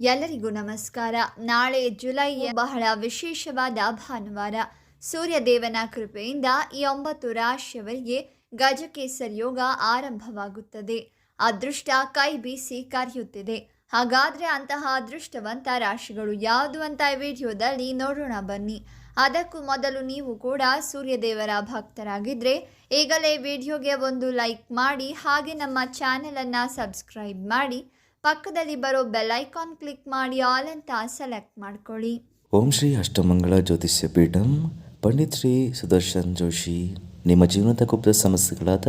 ಎಲ್ಲರಿಗೂ ನಮಸ್ಕಾರ. ನಾಳೆ ಜುಲೈ ಬಹಳ ವಿಶೇಷವಾದ ಭಾನುವಾರ. ಸೂರ್ಯದೇವನ ಕೃಪೆಯಿಂದ ಈ ಒಂಬತ್ತು ರಾಶಿಯವರಿಗೆ ಗಜಕೇಸರಿ ಯೋಗ ಆರಂಭವಾಗುತ್ತದೆ. ಅದೃಷ್ಟ ಕೈ ಬೀಸಿ ಕರೆಯುತ್ತಿದೆ. ಹಾಗಾದ್ರೆ ಅಂತಹ ಅದೃಷ್ಟವಂತ ರಾಶಿಗಳು ಯಾವುದು ಅಂತ ವಿಡಿಯೋದಲ್ಲಿ ನೋಡೋಣ ಬನ್ನಿ. ಅದಕ್ಕೂ ಮೊದಲು ನೀವು ಕೂಡ ಸೂರ್ಯದೇವರ ಭಕ್ತರಾಗಿದ್ದರೆ ಈಗಲೇ ವಿಡಿಯೋಗೆ ಒಂದು ಲೈಕ್ ಮಾಡಿ ಹಾಗೆ ನಮ್ಮ ಚಾನೆಲನ್ನು ಸಬ್ಸ್ಕ್ರೈಬ್ ಮಾಡಿ. ಪಕ್ಕದಲ್ಲಿ ಬರೋ ಬೆಲ್ ಐಕಾನ್ ಕ್ಲಿಕ್ ಮಾಡಿ ಆಲ್ ಅಂತ ಸೆಲೆಕ್ಟ್ ಮಾಡ್ಕೊಳ್ಳಿ. ಓಂ ಶ್ರೀ ಅಷ್ಟಮಂಗಳ ಜ್ಯೋತಿಷ್ಯ ಪೀಠಂ, ಪಂಡಿತ್ ಶ್ರೀ ಸುದರ್ಶನ್ ಜೋಶಿ. ನಿಮ್ಮ ಜೀವನದ ಗುಪ್ತ ಸಮಸ್ಯೆಗಳಾದ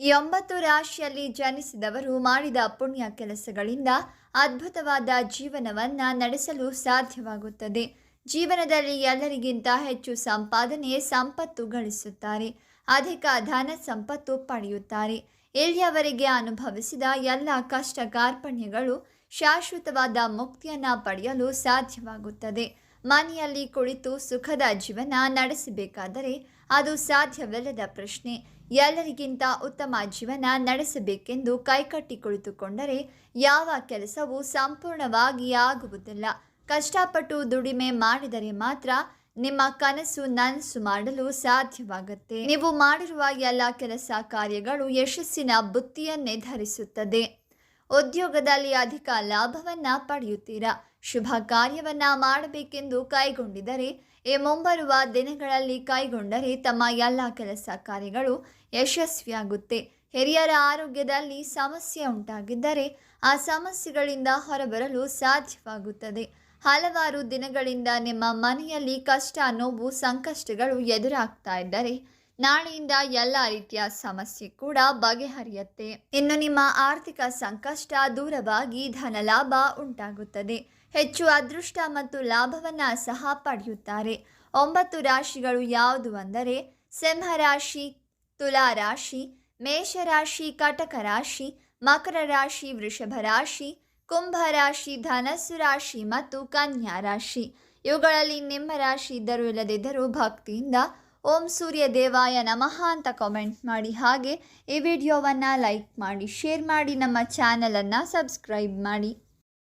ಈ ಒಂಬತ್ತು ರಾಶಿಯಲ್ಲಿ ಜನಿಸಿದವರು ಮಾಡಿದ ಪುಣ್ಯ ಕೆಲಸಗಳಿಂದ ಅದ್ಭುತವಾದ ಜೀವನವನ್ನ ನಡೆಸಲು ಸಾಧ್ಯವಾಗುತ್ತದೆ. ಜೀವನದಲ್ಲಿ ಎಲ್ಲರಿಗಿಂತ ಹೆಚ್ಚು ಸಂಪಾದನೆ ಸಂಪತ್ತು ಗಳಿಸುತ್ತಾರೆ. ಅಧಿಕ ಧನ ಸಂಪತ್ತು ಪಡೆಯುತ್ತಾರೆ. ಇಲ್ಲಿಯವರೆಗೆ ಅನುಭವಿಸಿದ ಎಲ್ಲ ಕಷ್ಟ ಕಾರ್ಪಣ್ಯಗಳು ಶಾಶ್ವತವಾದ ಮುಕ್ತಿಯನ್ನ ಪಡೆಯಲು ಸಾಧ್ಯವಾಗುತ್ತದೆ. ಮನೆಯಲ್ಲಿ ಕುಳಿತು ಸುಖದ ಜೀವನ ನಡೆಸಬೇಕಾದರೆ ಅದು ಸಾಧ್ಯವಿಲ್ಲದ ಪ್ರಶ್ನೆ. ಎಲ್ಲರಿಗಿಂತ ಉತ್ತಮ ಜೀವನ ನಡೆಸಬೇಕೆಂದು ಕೈಕಟ್ಟಿ ಕುಳಿತುಕೊಂಡರೆ ಯಾವ ಕೆಲಸವೂ ಸಂಪೂರ್ಣವಾಗಿ ಆಗುವುದಿಲ್ಲ. ಕಷ್ಟಪಟ್ಟು ದುಡಿಮೆ ಮಾಡಿದರೆ ಮಾತ್ರ ನಿಮ್ಮ ಕನಸು ನನಸು ಮಾಡಲು ಸಾಧ್ಯವಾಗುತ್ತೆ. ನೀವು ಮಾಡಿರುವ ಎಲ್ಲ ಕೆಲಸ ಕಾರ್ಯಗಳು ಯಶಸ್ಸಿನ ಬುತ್ತಿಯನ್ನೇ ಧರಿಸುತ್ತದೆ. ಉದ್ಯೋಗದಲ್ಲಿ ಅಧಿಕ ಲಾಭವನ್ನ ಪಡೆಯುತ್ತೀರಾ? ಶುಭ ಕಾರ್ಯವನ್ನ ಮಾಡಬೇಕೆಂದು ಕೈಗೊಂಡಿದ್ದರೆ ಈ ಮುಂಬರುವ ದಿನಗಳಲ್ಲಿ ಕೈಗೊಂಡರೆ ತಮ್ಮ ಎಲ್ಲ ಕೆಲಸ ಕಾರ್ಯಗಳು ಯಶಸ್ವಿಯಾಗುತ್ತೆ. ಹಿರಿಯರ ಆರೋಗ್ಯದಲ್ಲಿ ಸಮಸ್ಯೆ ಉಂಟಾಗಿದ್ದರೆ, ಆ ಸಮಸ್ಯೆಗಳಿಂದ ಹೊರಬರಲು ಸಾಧ್ಯವಾಗುತ್ತದೆ. ಹಲವಾರು ದಿನಗಳಿಂದ ನಿಮ್ಮ ಮನೆಯಲ್ಲಿ ಕಷ್ಟ, ನೋವು, ಸಂಕಷ್ಟಗಳು ಎದುರಾಗ್ತಾ ಇದ್ದರೆ ನಾಳೆಯಿಂದ ಎಲ್ಲ ರೀತಿಯ ಸಮಸ್ಯೆ ಕೂಡ ಬಗೆಹರಿಯುತ್ತೆ. ಇನ್ನು ನಿಮ್ಮ ಆರ್ಥಿಕ ಸಂಕಷ್ಟ ದೂರವಾಗಿ ಧನ ಲಾಭ ಉಂಟಾಗುತ್ತದೆ. ಹೆಚ್ಚು ಅದೃಷ್ಟ ಮತ್ತು ಲಾಭವನ್ನ ಸಹ ಪಡೆಯುತ್ತಾರೆ. ಒಂಬತ್ತು ರಾಶಿಗಳು ಯಾವುದು ಅಂದರೆ ಸಿಂಹರಾಶಿ ತುಲಾ ರಾಶಿ ಮೇಷರಾಶಿ ಕಟಕ ರಾಶಿ, ಮಕರ ರಾಶಿ, ವೃಷಭ ರಾಶಿ, ಕುಂಭ ರಾಶಿ, ಧನಸ್ಸು ರಾಶಿ ಮತ್ತು ಕನ್ಯಾ ರಾಶಿ. ಇವುಗಳಲ್ಲಿ ನಿಮ್ಮ ರಾಶಿ ಇದ್ದರೂ ಇಲ್ಲದಿದ್ದರೂ ಭಕ್ತಿಯಿಂದ ಓಂ ಸೂರ್ಯ ದೇವಾಯ ನಮಃ ಅಂತ ಕಾಮೆಂಟ್ ಮಾಡಿ. ಹಾಗೆ ಈ ವಿಡಿಯೋವನ್ನು ಲೈಕ್ ಮಾಡಿ ಶೇರ್ ಮಾಡಿ, ನಮ್ಮ ಚಾನಲನ್ನು ಸಬ್ಸ್ಕ್ರೈಬ್ ಮಾಡಿ.